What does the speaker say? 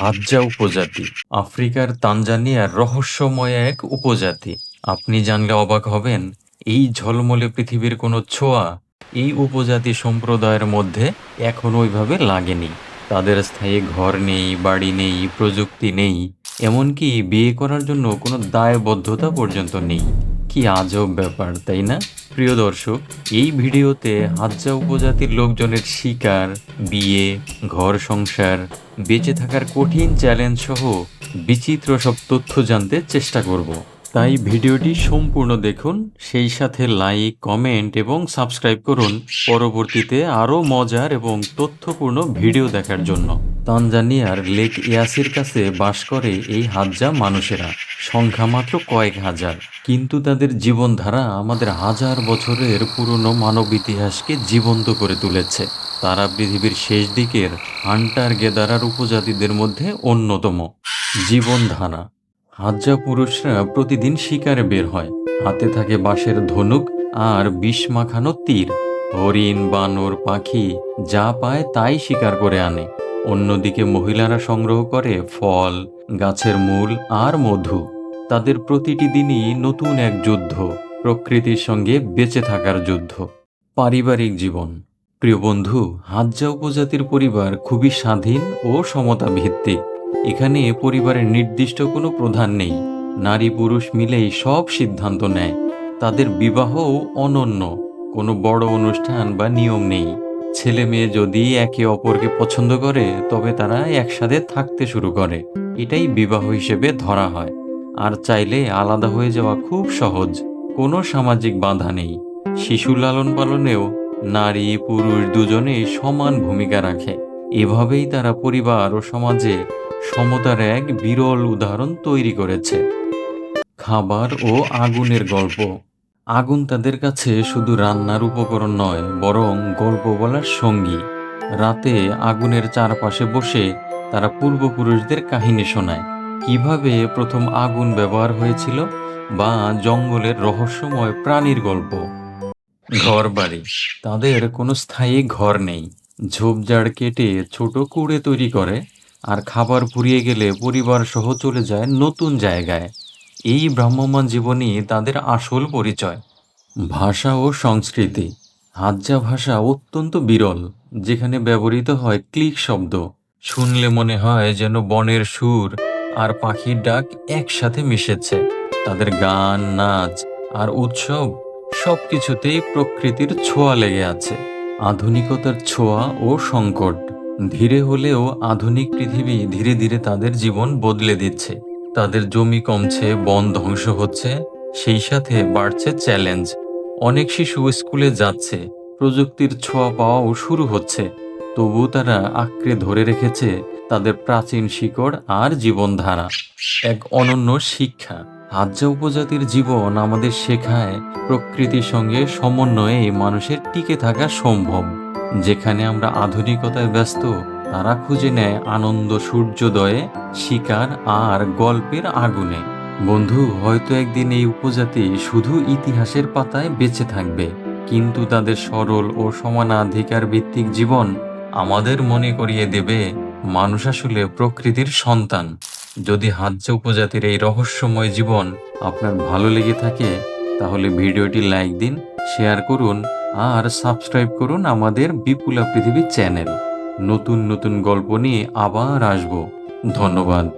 Hadza উপজাতি। আফ্রিকার তানজানিয়ার রহস্যময় এক উপজাতি। আপনি জানলে অবাক হবেন, এই ঝলমলে পৃথিবীর কোনো ছোঁয়া এই উপজাতি সম্প্রদায়ের মধ্যে এখন ওইভাবে লাগেনি। তাদের স্থায়ী ঘর নেই, বাড়ি নেই, প্রযুক্তি নেই, এমনকি বিয়ে করার জন্য কোনো দায়বদ্ধতা পর্যন্ত নেই। কি আজব ব্যাপার, তাই না? প্রিয় দর্শক, এই ভিডিওতে হাজ্জা উপজাতির লোকজনের শিকার, বিয়ে, ঘর সংসার, বেঁচে থাকার কঠিন চ্যালেঞ্জ সহ বিচিত্র সব তথ্য জানতে চেষ্টা করব। তাই ভিডিওটি সম্পূর্ণ দেখুন, সেই সাথে লাইক কমেন্ট এবং সাবস্ক্রাইব করুন। পরবর্তীতে আরও মজার এবং তথ্যপূর্ণ ভিডিও দেখার জন্য। তানজানিয়ার লেক ইয়াসির কাছে বাস করে এই হাজ্জা মানুষেরা। সংখ্যা মাত্র কয়েক হাজার। কিন্তু তাদের জীবনধারা আমাদের হাজার বছরের পুরনো মানব ইতিহাসকে জীবন্ত করে তুলেছে। তারা পৃথিবীর শেষ দিকের হান্টার গেদারার উপজাতিদের মধ্যে অন্যতম। জীবনধারা। হাজ্জা পুরুষরা প্রতিদিন শিকারে বের হয়। হাতে থাকে বাঁশের ধনুক আর বিষ মাখানো তীর। হরিণ, বানর, পাখি যা পায় তাই শিকার করে আনে। অন্যদিকে মহিলারা সংগ্রহ করে ফল, গাছের মূল আর মধু। তাদের প্রতিটি দিনই নতুন এক যুদ্ধ, প্রকৃতির সঙ্গে বেঁচে থাকার যুদ্ধ। পারিবারিক জীবন। প্রিয় বন্ধু, হাজ্জা উপজাতির পরিবার খুবই স্বাধীন ও সমতা ভিত্তিক এখানে পরিবারের নির্দিষ্ট কোনো প্রধান নেই। নারী পুরুষ মিলেই সব সিদ্ধান্ত নেয়। তাদের বিবাহও অনন্য, কোনো বড় অনুষ্ঠান বা নিয়ম নেই। ছেলে মেয়ে যদি একে অপরকে পছন্দ করে, তবে তারা একসাথে থাকতে শুরু করে। এটাই বিবাহ হিসেবে ধরা হয়। আর চাইলে আলাদা হয়ে যাওয়া খুব সহজ, কোনো সামাজিক বাধা নেই। শিশু লালন পালনেও নারী পুরুষ দুজনে সমান ভূমিকা রাখে। এভাবেই তারা পরিবার ও সমাজে সমতার এক বিরল উদাহরণ তৈরি করেছে। খাবার ও আগুনের গল্প। আগুন তাদের কাছে শুধু রান্নার উপকরণ নয়, বরং গল্প বলার সঙ্গী। রাতে আগুনের চারপাশে বসে তারা পূর্বপুরুষদের কাহিনী শোনায়। কীভাবে প্রথম আগুন ব্যবহার হয়েছিল বা জঙ্গলের রহস্যময় প্রাণীর গল্প। ঘর বাড়ি তাদের কোনো স্থায়ী ঘর নেই। ঝোপঝাড় কেটে ছোট কুড়ে তৈরি করে। আর খাবার ফুরিয়ে গেলে পরিবার সহ চলে যায় নতুন জায়গায়। এই ভ্রাম্যমান জীবনই তাদের আসল পরিচয়। ভাষা ও সংস্কৃতি। হাজ্জা ভাষা অত্যন্ত বিরল, যেখানে ব্যবহৃত হয় ক্লিক শব্দ। শুনলে মনে হয় যেন বনের সুর আর পাখির ডাক একসাথে মিশেছে। তাদের গান, নাচ আর উৎসব সব কিছুতেই প্রকৃতির ছোঁয়া লেগে আছে। আধুনিকতার ছোঁয়া ও সংকট। ধীরে হলেও আধুনিক পৃথিবী ধীরে ধীরে তাদের জীবন বদলে দিচ্ছে। তাদের জমি কমছে, বন ধ্বংস হচ্ছে, সেই সাথে বাড়ছে চ্যালেঞ্জ। অনেক শিশু স্কুলে যাচ্ছে, প্রযুক্তির ছোঁয়া পাওয়াও শুরু হচ্ছে। তবু তারা আঁকড়ে ধরে রেখেছে তাদের প্রাচীন শিকড় আর জীবনধারা। এক অনন্য শিক্ষা হাজ্জা উপজাতির জীবন আমাদের শেখায় প্রকৃতির সঙ্গে সমন্বয়ে মানুষের টিকে থাকা সম্ভব। যেখানে আমরা আধুনিকতায় ব্যস্ত, তারা খুঁজে নেয় আনন্দ সূর্যোদয়ে, শিকার আর গল্পের আগুনে। বন্ধু, হয়তো একদিন এই উপজাতি শুধু ইতিহাসের পাতায় বেঁচে থাকবে, কিন্তু তাদের সরল ও সমানাধিকার ভিত্তিক জীবন আমাদের মনে করিয়ে দেবে মানুষ আসলে প্রকৃতির সন্তান। যদি হাজ্জা উপজাতির এই রহস্যময় জীবন আপনার ভালো লেগে থাকে, তাহলে ভিডিওটি লাইক দিন, শেয়ার করুন আর সাবস্ক্রাইব করুন আমাদের বিপুলা পৃথিবী চ্যানেল। নতুন নতুন গল্প নিয়ে আবার আসব। ধন্যবাদ।